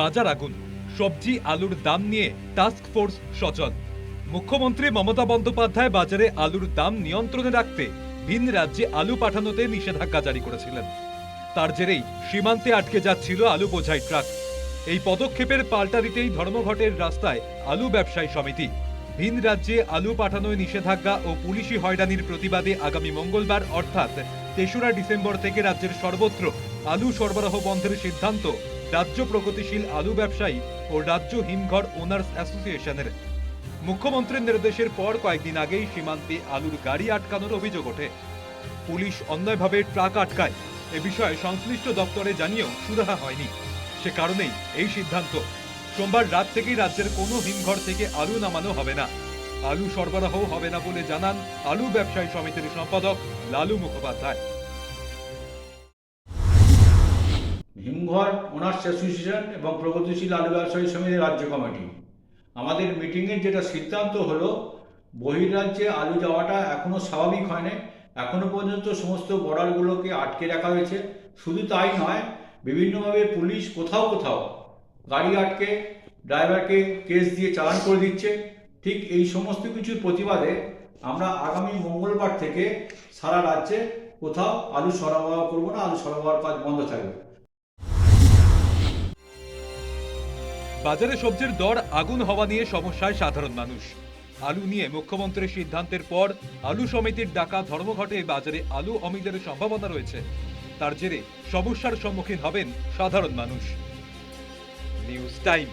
বাজার আগুন। সবজি, আলুর দাম নিয়ে টাস্ক ফোর্স সচল। মুখ্যমন্ত্রী মমতা বন্দ্যোপাধ্যায় বাজারে আলুর দাম নিয়ন্ত্রণে রাখতে ভিন রাজ্যে আলু পাঠানোতে নিষেধাজ্ঞা জারি করেছিলেন। তার জেরেই সীমান্তে আটকে যাচ্ছিল আলু বোঝাই ট্রাক। এই পদক্ষেপের পাল্টা দিতেই ধর্মঘটের রাস্তায় আলু ব্যবসায়ী সমিতি। ভিন রাজ্যে আলু পাঠানোয় নিষেধাজ্ঞা ও পুলিশি হয়রানির প্রতিবাদে আগামী মঙ্গলবার, অর্থাৎ তেসরা ডিসেম্বর থেকে রাজ্যের সর্বত্র আলু সরবরাহ বন্ধের সিদ্ধান্ত রাজ্য প্রগতিশীল আলু ব্যবসায়ী ও রাজ্য হিমঘর ওনার্স অ্যাসোসিয়েশনের। মুখ্যমন্ত্রীর নির্দেশের পর কয়েকদিন আগেই সীমান্তে আলুর গাড়ি আটকানোর অভিযোগ ওঠে। পুলিশ অন্যায়ভাবে ট্রাক আটকায়। এ বিষয়ে সংশ্লিষ্ট দপ্তরে জানিয়েও সুরাহা হয়নি। সে কারণেই এই সিদ্ধান্ত। সোমবার রাত থেকেই রাজ্যের কোনো হিমঘর থেকে আলু নামানো হবে না। আলু সরবরাহ হবে না বলে জানান আলু ব্যবসায়ী সমিতির সম্পাদক লালু মুখোপাধ্যায়। হিমঘর ওনার্স অ্যাসোসিয়েশন এবং প্রগতিশীল আলু ব্যবসায়ী সমিতির রাজ্য কমিটি। আমাদের মিটিংয়ের যেটা সিদ্ধান্ত হলো, বহির্রাজ্যে আলু যাওয়াটা এখনও স্বাভাবিক হয়নি। এখনও পর্যন্ত সমস্ত বর্ডারগুলোকে আটকে রাখা হয়েছে। শুধু তাই নয়, বিভিন্নভাবে পুলিশ কোথাও কোথাও গাড়ি আটকে, ড্রাইভারকে কেস দিয়ে চালান করে দিচ্ছে। ঠিক এই সমস্ত কিছুর প্রতিবাদে আমরা আগামী মঙ্গলবার থেকে সারা রাজ্যে কোথাও আলু সরবরাহ করব না, আলু সরবরাহ কাজ বন্ধ থাকবে। বাজারে সবজির দর আগুন হওয়া নিয়ে সমস্যায় সাধারণ মানুষ। আলু নিয়ে মুখ্যমন্ত্রীর সিদ্ধান্তের পর আলু সমিতির ডাকা ধর্মঘটে বাজারে আলু অমিলের সম্ভাবনা রয়েছে। তার জেরে সমস্যার সম্মুখীন হবেন সাধারণ মানুষ। News time.